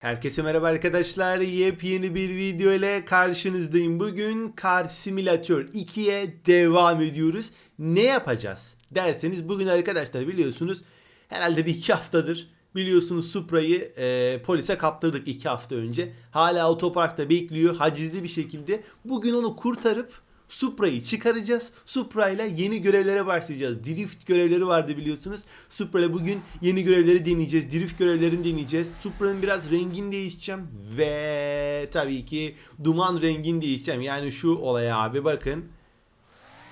Herkese merhaba arkadaşlar. Yepyeni bir video ile karşınızdayım. Bugün Car Simulator 2'ye devam ediyoruz. Ne yapacağız derseniz bugün arkadaşlar biliyorsunuz herhalde bir iki haftadır biliyorsunuz Supra'yı e, polise kaptırdık iki hafta önce. Hala otoparkta bekliyor hacizli bir şekilde. Bugün onu kurtarıp Supra'yı çıkaracağız. Supra ile yeni görevlere başlayacağız. Drift görevleri vardı biliyorsunuz. Supra ile bugün yeni görevleri deneyeceğiz. Drift görevlerini deneyeceğiz. Supra'nın biraz rengini değişeceğim. Ve tabii ki duman rengini değişeceğim. Yani şu olaya abi bakın.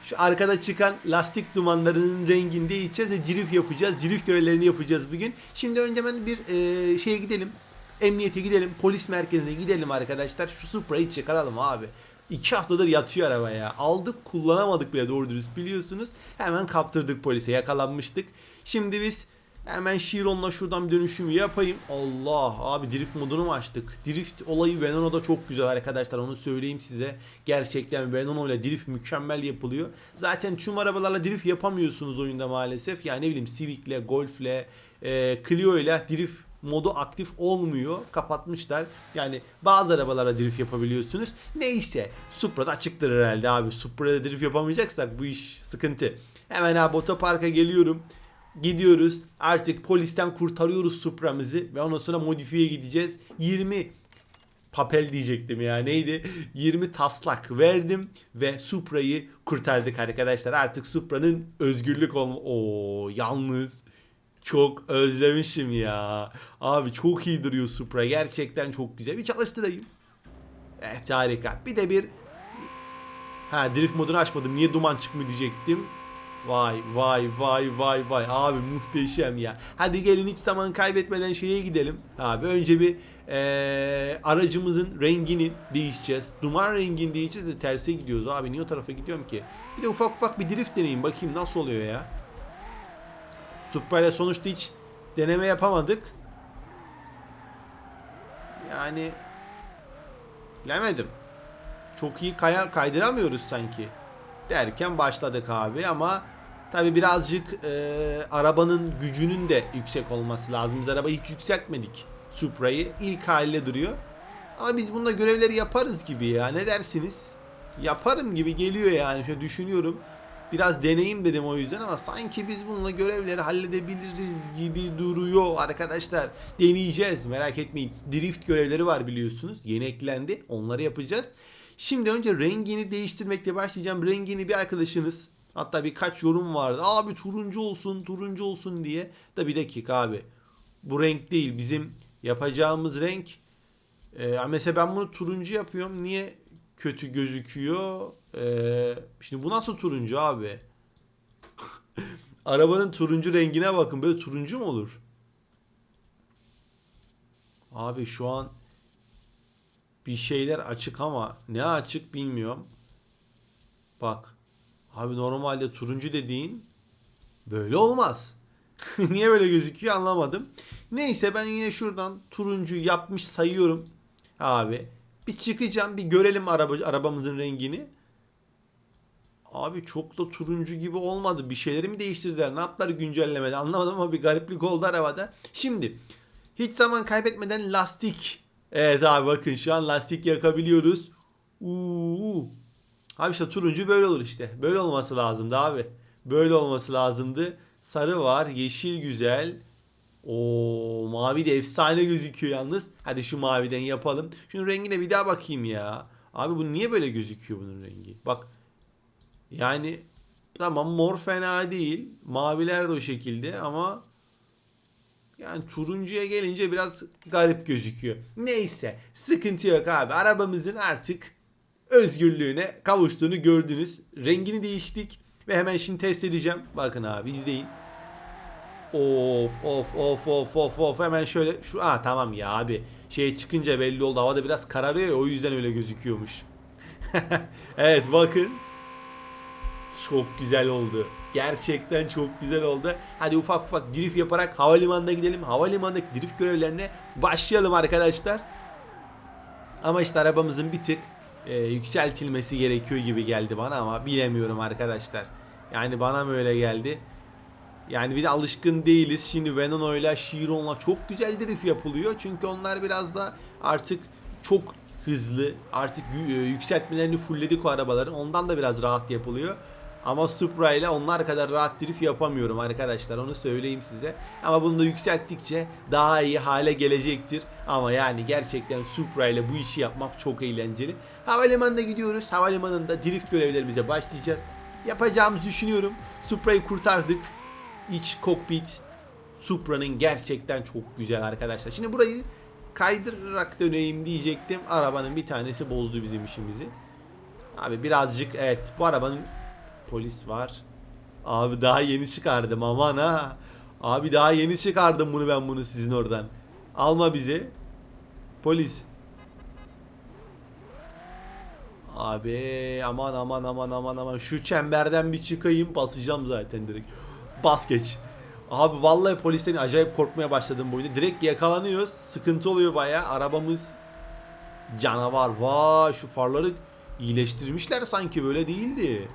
Şu arkada çıkan lastik dumanlarının rengini değişeceğiz ve drift yapacağız. Drift görevlerini yapacağız bugün. Şimdi önce ben bir e, şeye gidelim. Emniyete gidelim. Polis merkezine gidelim arkadaşlar. Şu Supra'yı çıkaralım abi. İki haftadır yatıyor arabaya. Aldık kullanamadık bile doğru dürüst biliyorsunuz. Hemen kaptırdık polise yakalanmıştık. Şimdi biz hemen Chiron'la şuradan bir dönüşümü yapayım. Allah abi drift modunu mu açtık? Drift olayı Veneno'da çok güzel arkadaşlar onu söyleyeyim size. Gerçekten Veneno ile drift mükemmel yapılıyor. Zaten tüm arabalarla drift yapamıyorsunuz oyunda maalesef. Yani ne bileyim Civic'le, Golf'le, e, Clio ile drift modu aktif olmuyor. Kapatmışlar. Yani bazı arabalara drift yapabiliyorsunuz. Neyse. Supra'da açıktır herhalde abi. Supra'da drift yapamayacaksak bu iş sıkıntı. Hemen abi otoparka geliyorum. Gidiyoruz. Artık polisten kurtarıyoruz Supra'mızı. Ve ondan sonra modifiye gideceğiz. 20 papel diyecektim ya neydi? 20 taslak verdim ve Supra'yı kurtardık arkadaşlar. Artık Supra'nın özgürlük olma... Oo yalnız çok özlemişim ya. Abi çok iyi duruyor Supra. Gerçekten çok güzel. Bir çalıştırayım. Evet harika. Bir de bir Ha drift modunu açmadım. Niye duman çıkmıyor diyecektim. Vay vay vay vay vay. Abi muhteşem ya. Hadi gelin hiç zaman kaybetmeden şeye gidelim. Abi önce bir ee, aracımızın rengini değişeceğiz. Duman rengini değişeceğiz de terse gidiyoruz. Abi niye o tarafa gidiyorum ki? Bir de ufak ufak bir drift deneyeyim. Bakayım nasıl oluyor ya. Supra ile sonuçta hiç deneme yapamadık. Yani bilemedim. Çok iyi kaya kaydıramıyoruz sanki. Derken başladık abi ama tabi birazcık e, arabanın gücünün de yüksek olması lazım. Biz arabayı hiç yükseltmedik Supra'yı. ilk haliyle duruyor. Ama biz bunda görevleri yaparız gibi ya. Ne dersiniz? Yaparım gibi geliyor yani. Şöyle düşünüyorum. Biraz deneyim dedim o yüzden ama sanki biz bununla görevleri halledebiliriz gibi duruyor arkadaşlar. Deneyeceğiz merak etmeyin. Drift görevleri var biliyorsunuz. Yeni eklendi. Onları yapacağız. Şimdi önce rengini değiştirmekle başlayacağım. Rengini bir arkadaşınız hatta birkaç yorum vardı. Abi turuncu olsun turuncu olsun diye. Da bir dakika abi. Bu renk değil bizim yapacağımız renk. Ee, mesela ben bunu turuncu yapıyorum. Niye kötü gözüküyor? Ee, şimdi bu nasıl turuncu abi? Arabanın turuncu rengine bakın. Böyle turuncu mu olur? Abi şu an bir şeyler açık ama ne açık bilmiyorum. Bak. Abi normalde turuncu dediğin böyle olmaz. Niye böyle gözüküyor anlamadım. Neyse ben yine şuradan turuncu yapmış sayıyorum. Abi bir çıkacağım bir görelim araba, arabamızın rengini. Abi çok da turuncu gibi olmadı. Bir şeyleri mi değiştirdiler? Ne yaptılar güncellemede? Anlamadım ama bir gariplik oldu arabada. Şimdi hiç zaman kaybetmeden lastik. Evet abi bakın şu an lastik yakabiliyoruz. Uuu. Abi işte turuncu böyle olur işte. Böyle olması lazımdı abi. Böyle olması lazımdı. Sarı var, yeşil güzel. O mavi de efsane gözüküyor yalnız. Hadi şu maviden yapalım. Şunun rengine bir daha bakayım ya. Abi bu niye böyle gözüküyor bunun rengi? Bak yani tamam mor fena değil. Maviler de o şekilde ama yani turuncuya gelince biraz garip gözüküyor. Neyse sıkıntı yok abi. Arabamızın artık özgürlüğüne kavuştuğunu gördünüz. Rengini değiştik ve hemen şimdi test edeceğim. Bakın abi izleyin. Of of of of of of hemen şöyle şu ah tamam ya abi şey çıkınca belli oldu havada biraz kararıyor ya o yüzden öyle gözüküyormuş. evet bakın çok güzel oldu. Gerçekten çok güzel oldu. Hadi ufak ufak drift yaparak havalimanına gidelim. Havalimanındaki drift görevlerine başlayalım arkadaşlar. Ama işte arabamızın bir tık e, yükseltilmesi gerekiyor gibi geldi bana ama bilemiyorum arkadaşlar. Yani bana mı öyle geldi? Yani bir de alışkın değiliz. Şimdi Veneno ile Chiron'la çok güzel drift yapılıyor. Çünkü onlar biraz da artık çok hızlı. Artık e, yükseltmelerini fullledik o arabaların. Ondan da biraz rahat yapılıyor. Ama Supra ile onlar kadar rahat drift yapamıyorum arkadaşlar. Onu söyleyeyim size. Ama bunu da yükselttikçe daha iyi hale gelecektir. Ama yani gerçekten Supra ile bu işi yapmak çok eğlenceli. Havalimanına gidiyoruz. Havalimanında drift görevlerimize başlayacağız. Yapacağımızı düşünüyorum. Supra'yı kurtardık. İç kokpit Supra'nın gerçekten çok güzel arkadaşlar. Şimdi burayı kaydırarak döneyim diyecektim. Arabanın bir tanesi bozdu bizim işimizi. Abi birazcık evet bu arabanın polis var. Abi daha yeni çıkardım aman ha. Abi daha yeni çıkardım bunu ben bunu sizin oradan. Alma bizi. Polis. Abi aman aman aman aman aman şu çemberden bir çıkayım basacağım zaten direkt. Bas geç. Abi vallahi polisten acayip korkmaya başladım bu oyunda. Direkt yakalanıyoruz. Sıkıntı oluyor baya. Arabamız canavar. Vay şu farları iyileştirmişler sanki böyle değildi.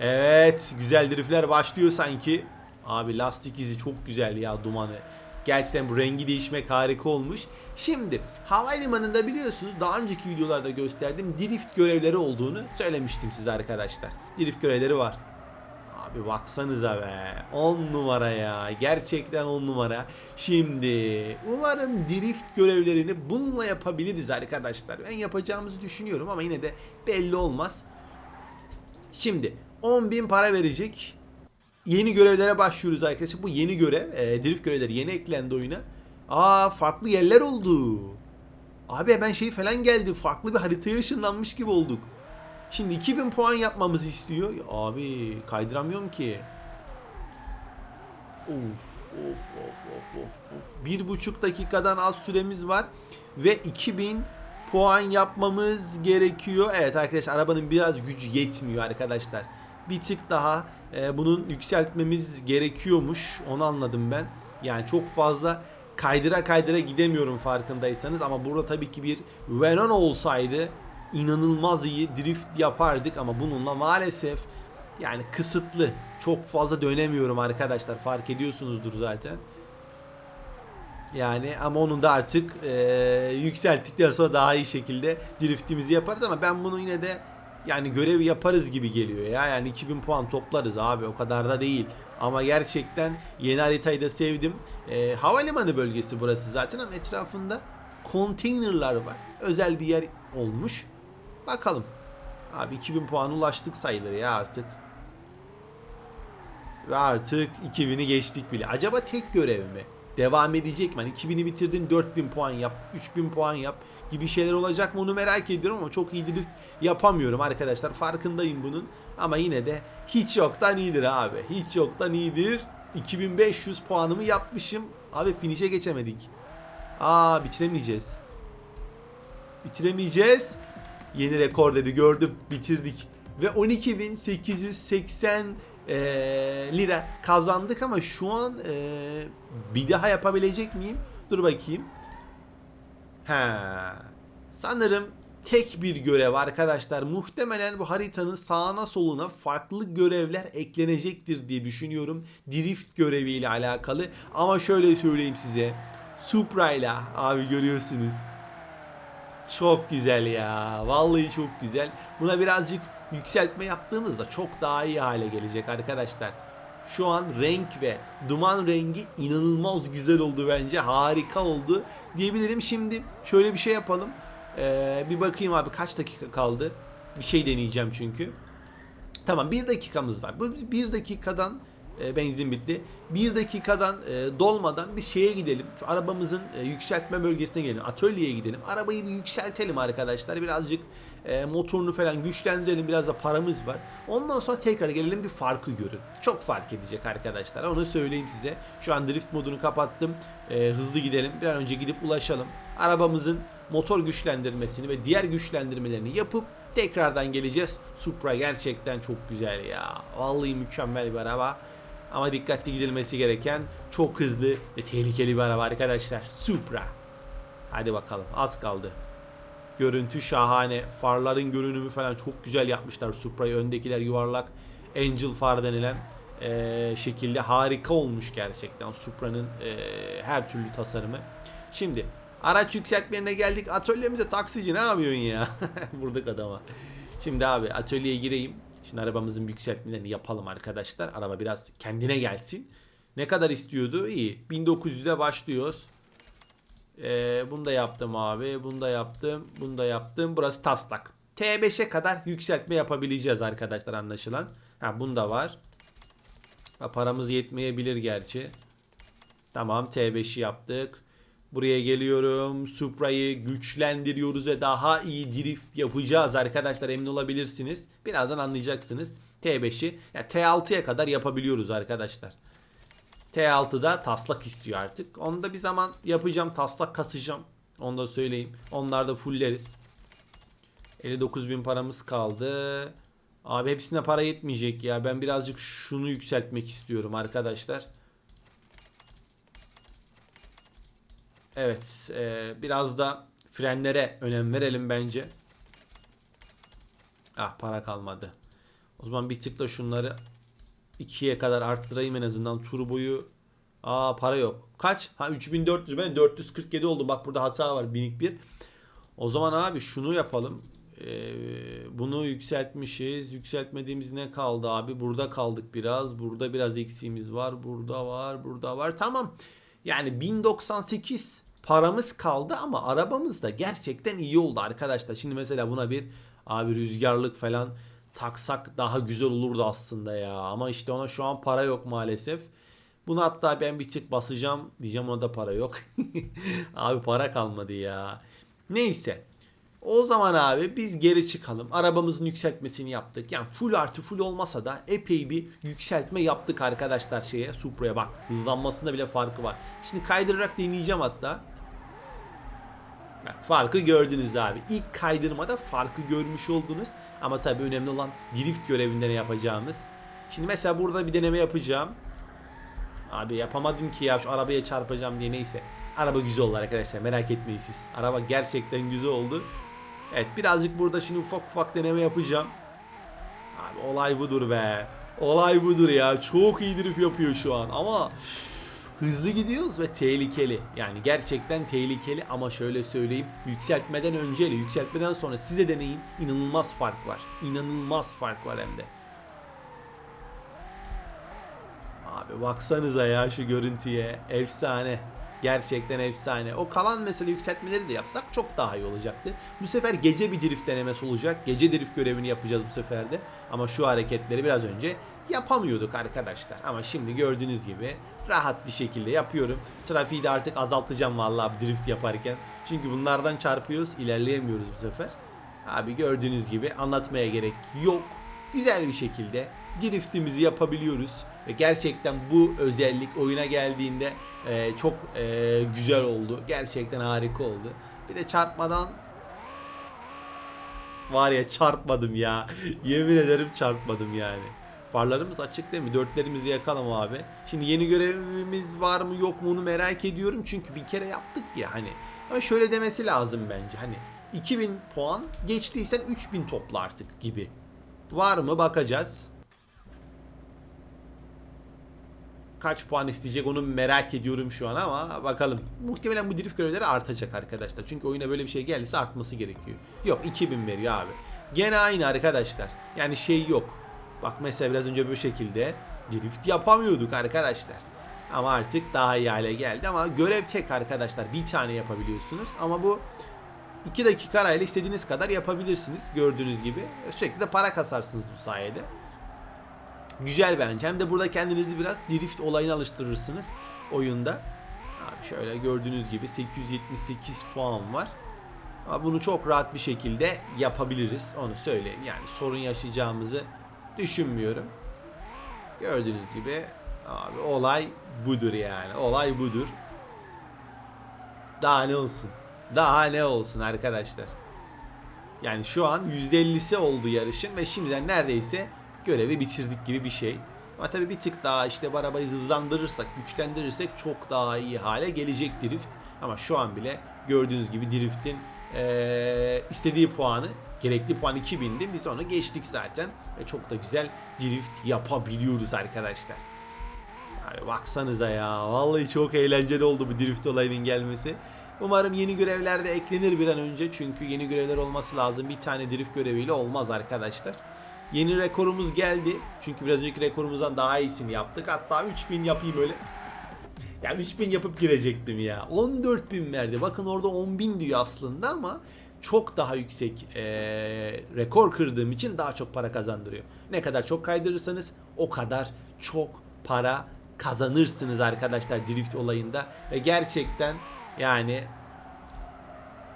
Evet güzel driftler başlıyor sanki. Abi lastik izi çok güzel ya dumanı. Gerçekten bu rengi değişmek harika olmuş. Şimdi havalimanında biliyorsunuz daha önceki videolarda gösterdim drift görevleri olduğunu söylemiştim size arkadaşlar. Drift görevleri var. Abi baksanıza be 10 numara ya gerçekten 10 numara. Şimdi umarım drift görevlerini bununla yapabiliriz arkadaşlar. Ben yapacağımızı düşünüyorum ama yine de belli olmaz. Şimdi 10.000 para verecek. Yeni görevlere başlıyoruz arkadaşlar. Bu yeni görev. E, drift görevleri yeni eklendi oyuna. Aa farklı yerler oldu. Abi hemen şey falan geldi. Farklı bir haritaya ışınlanmış gibi olduk. Şimdi 2000 puan yapmamızı istiyor. Ya Abi kaydıramıyorum ki. Of of of of of of. Bir buçuk dakikadan az süremiz var. Ve 2000 puan yapmamız gerekiyor. Evet arkadaşlar arabanın biraz gücü yetmiyor arkadaşlar. Bir tık daha e, bunun yükseltmemiz gerekiyormuş. Onu anladım ben. Yani çok fazla kaydıra kaydıra gidemiyorum farkındaysanız. Ama burada tabii ki bir Venon olsaydı inanılmaz iyi drift yapardık. Ama bununla maalesef yani kısıtlı. Çok fazla dönemiyorum arkadaşlar. Fark ediyorsunuzdur zaten. Yani ama onun da artık e, yükselttikten sonra daha iyi şekilde driftimizi yaparız ama ben bunu yine de yani görevi yaparız gibi geliyor ya. Yani 2000 puan toplarız abi o kadar da değil. Ama gerçekten yeni haritayı da sevdim. E, havalimanı bölgesi burası zaten ama etrafında konteynerlar var. Özel bir yer olmuş. Bakalım. Abi 2000 puan ulaştık sayılır ya artık. Ve artık 2000'i geçtik bile. Acaba tek görev mi? Devam edecek mi? Hani 2000'i bitirdin 4000 puan yap, 3000 puan yap gibi şeyler olacak mı onu merak ediyorum ama çok iyi drift yapamıyorum arkadaşlar. Farkındayım bunun. Ama yine de hiç yoktan iyidir abi. Hiç yoktan iyidir. 2500 puanımı yapmışım. Abi finish'e geçemedik. Aa bitiremeyeceğiz. Bitiremeyeceğiz. Yeni rekor dedi gördüm bitirdik. Ve 12.880 eee, lira kazandık ama şu an eee, bir daha yapabilecek miyim? Dur bakayım. Ha. Sanırım tek bir görev arkadaşlar. Muhtemelen bu haritanın sağına soluna farklı görevler eklenecektir diye düşünüyorum. Drift göreviyle alakalı. Ama şöyle söyleyeyim size. Supra ile abi görüyorsunuz. Çok güzel ya. Vallahi çok güzel. Buna birazcık yükseltme yaptığımızda çok daha iyi hale gelecek arkadaşlar. Şu an renk ve duman rengi inanılmaz güzel oldu bence. Harika oldu diyebilirim. Şimdi şöyle bir şey yapalım. Ee, bir bakayım abi kaç dakika kaldı. Bir şey deneyeceğim çünkü. Tamam bir dakikamız var. Bu bir dakikadan e, benzin bitti. Bir dakikadan e, dolmadan bir şeye gidelim. Şu arabamızın e, yükseltme bölgesine gidelim. Atölyeye gidelim. Arabayı bir yükseltelim arkadaşlar. Birazcık e, motorunu falan güçlendirelim. Biraz da paramız var. Ondan sonra tekrar gelelim bir farkı görün. Çok fark edecek arkadaşlar. Onu söyleyeyim size. Şu an drift modunu kapattım. E, hızlı gidelim. Bir an önce gidip ulaşalım. Arabamızın motor güçlendirmesini ve diğer güçlendirmelerini yapıp tekrardan geleceğiz. Supra gerçekten çok güzel ya. Vallahi mükemmel bir araba. Ama dikkatli gidilmesi gereken çok hızlı ve tehlikeli bir araba arkadaşlar. Supra. Hadi bakalım az kaldı. Görüntü şahane. Farların görünümü falan çok güzel yapmışlar Supra'yı. Öndekiler yuvarlak. Angel far denilen. e, şekilde harika olmuş gerçekten Supra'nın e, her türlü tasarımı. Şimdi araç yükseltmelerine geldik. Atölyemize taksici ne yapıyorsun ya? Vurduk adama. Şimdi abi atölyeye gireyim. Şimdi arabamızın yükseltmelerini yapalım arkadaşlar. Araba biraz kendine gelsin. Ne kadar istiyordu? İyi. 1900'de başlıyoruz. Ee, bunu da yaptım abi. Bunu da yaptım. Bunu da yaptım. Burası taslak. T5'e kadar yükseltme yapabileceğiz arkadaşlar anlaşılan. Ha bunda var. Paramız yetmeyebilir gerçi. Tamam T5'i yaptık. Buraya geliyorum. Supra'yı güçlendiriyoruz ve daha iyi drift yapacağız arkadaşlar emin olabilirsiniz. Birazdan anlayacaksınız. T5'i yani T6'ya kadar yapabiliyoruz arkadaşlar. T6'da taslak istiyor artık. Onu da bir zaman yapacağım. Taslak kasacağım. Onu da söyleyeyim. Onlar da fulleriz. 59 bin paramız kaldı. Abi hepsine para yetmeyecek ya. Ben birazcık şunu yükseltmek istiyorum arkadaşlar. Evet. e, biraz da frenlere önem verelim bence. Ah para kalmadı. O zaman bir tık da şunları 2'ye kadar arttırayım en azından turboyu. Aa para yok. Kaç? Ha 3400 ben 447 oldu. Bak burada hata var 1001. O zaman abi şunu yapalım. Ee, bunu yükseltmişiz. Yükseltmediğimiz ne kaldı abi? Burada kaldık biraz. Burada biraz eksiğimiz var. Burada var. Burada var. Tamam. Yani 1098 paramız kaldı ama arabamız da gerçekten iyi oldu arkadaşlar. Şimdi mesela buna bir abi rüzgarlık falan taksak daha güzel olurdu aslında ya. Ama işte ona şu an para yok maalesef. Bunu hatta ben bir tık basacağım. Diyeceğim ona da para yok. abi para kalmadı ya. Neyse. O zaman abi biz geri çıkalım. Arabamızın yükseltmesini yaptık. Yani full artı full olmasa da epey bir yükseltme yaptık arkadaşlar şeye. Supra'ya bak. Hızlanmasında bile farkı var. Şimdi kaydırarak deneyeceğim hatta. Farkı gördünüz abi. İlk kaydırmada farkı görmüş oldunuz. Ama tabii önemli olan drift görevinde ne yapacağımız. Şimdi mesela burada bir deneme yapacağım. Abi yapamadım ki ya şu arabaya çarpacağım diye neyse. Araba güzel oldu arkadaşlar merak etmeyin siz. Araba gerçekten güzel oldu. Evet birazcık burada şimdi ufak ufak deneme yapacağım. Abi olay budur be. Olay budur ya. Çok iyi drift yapıyor şu an ama hızlı gidiyoruz ve tehlikeli. Yani gerçekten tehlikeli ama şöyle söyleyeyim. Yükseltmeden önce ile yükseltmeden sonra size deneyin. inanılmaz fark var. İnanılmaz fark var hem de. Abi baksanıza ya şu görüntüye. Efsane. Gerçekten efsane. O kalan mesela yükseltmeleri de yapsak çok daha iyi olacaktı. Bu sefer gece bir drift denemesi olacak. Gece drift görevini yapacağız bu sefer de. Ama şu hareketleri biraz önce yapamıyorduk arkadaşlar. Ama şimdi gördüğünüz gibi rahat bir şekilde yapıyorum. Trafiği de artık azaltacağım vallahi drift yaparken. Çünkü bunlardan çarpıyoruz, ilerleyemiyoruz bu sefer. Abi gördüğünüz gibi anlatmaya gerek yok. Güzel bir şekilde driftimizi yapabiliyoruz. Ve gerçekten bu özellik oyuna geldiğinde e, çok e, güzel oldu. Gerçekten harika oldu. Bir de çarpmadan var ya çarpmadım ya. Yemin ederim çarpmadım yani. Farlarımız açık değil mi? Dörtlerimizi yakalım abi. Şimdi yeni görevimiz var mı yok mu onu merak ediyorum. Çünkü bir kere yaptık ya hani. Ama şöyle demesi lazım bence. Hani 2000 puan geçtiysen 3000 topla artık gibi. Var mı bakacağız. Kaç puan isteyecek onu merak ediyorum şu an ama bakalım. Muhtemelen bu drift görevleri artacak arkadaşlar. Çünkü oyuna böyle bir şey geldiyse artması gerekiyor. Yok 2000 veriyor abi. Gene aynı arkadaşlar. Yani şey yok. Bak mesela biraz önce bu şekilde drift yapamıyorduk arkadaşlar. Ama artık daha iyi hale geldi ama görev tek arkadaşlar. Bir tane yapabiliyorsunuz ama bu 2 dakika arayla istediğiniz kadar yapabilirsiniz gördüğünüz gibi. Sürekli de para kasarsınız bu sayede. Güzel bence. Hem de burada kendinizi biraz drift olayına alıştırırsınız oyunda. Abi şöyle gördüğünüz gibi 878 puan var. Ama bunu çok rahat bir şekilde yapabiliriz. Onu söyleyeyim. Yani sorun yaşayacağımızı düşünmüyorum. Gördüğünüz gibi abi olay budur yani. Olay budur. Daha ne olsun? Daha ne olsun arkadaşlar? Yani şu an %50'si oldu yarışın ve şimdiden neredeyse görevi bitirdik gibi bir şey. Ama tabii bir tık daha işte arabayı hızlandırırsak, güçlendirirsek çok daha iyi hale gelecek drift. Ama şu an bile gördüğünüz gibi driftin Ee, istediği puanı gerekli puan 2000'di. Biz onu geçtik zaten. Ve çok da güzel drift yapabiliyoruz arkadaşlar. Yani baksanıza ya. Vallahi çok eğlenceli oldu bu drift olayının gelmesi. Umarım yeni görevler de eklenir bir an önce. Çünkü yeni görevler olması lazım. Bir tane drift göreviyle olmaz arkadaşlar. Yeni rekorumuz geldi. Çünkü biraz önceki rekorumuzdan daha iyisini yaptık. Hatta 3000 yapayım öyle. Ya 3000 yapıp girecektim ya. 14000 verdi. Bakın orada 10000 diyor aslında ama çok daha yüksek eee, rekor kırdığım için daha çok para kazandırıyor. Ne kadar çok kaydırırsanız o kadar çok para kazanırsınız arkadaşlar drift olayında. Ve gerçekten yani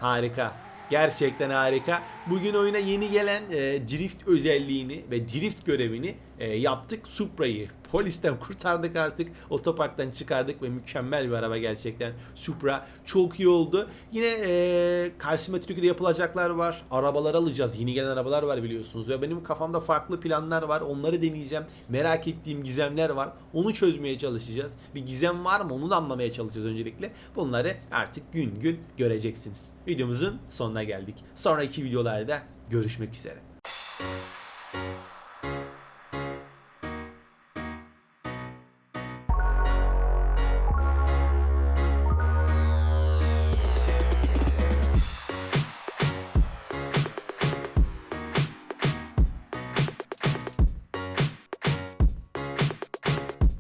Harika. Gerçekten harika. Bugün oyuna yeni gelen e, drift özelliğini ve drift görevini e, yaptık. Supra'yı polisten kurtardık artık. Otoparktan çıkardık ve mükemmel bir araba gerçekten. Supra çok iyi oldu. Yine e, karşıma Türkiye'de yapılacaklar var. Arabalar alacağız. Yeni gelen arabalar var biliyorsunuz. Ve benim kafamda farklı planlar var. Onları deneyeceğim. Merak ettiğim gizemler var. Onu çözmeye çalışacağız. Bir gizem var mı? Onu da anlamaya çalışacağız öncelikle. Bunları artık gün gün göreceksiniz. Videomuzun sonuna geldik. Sonraki videolarda görüşmek üzere.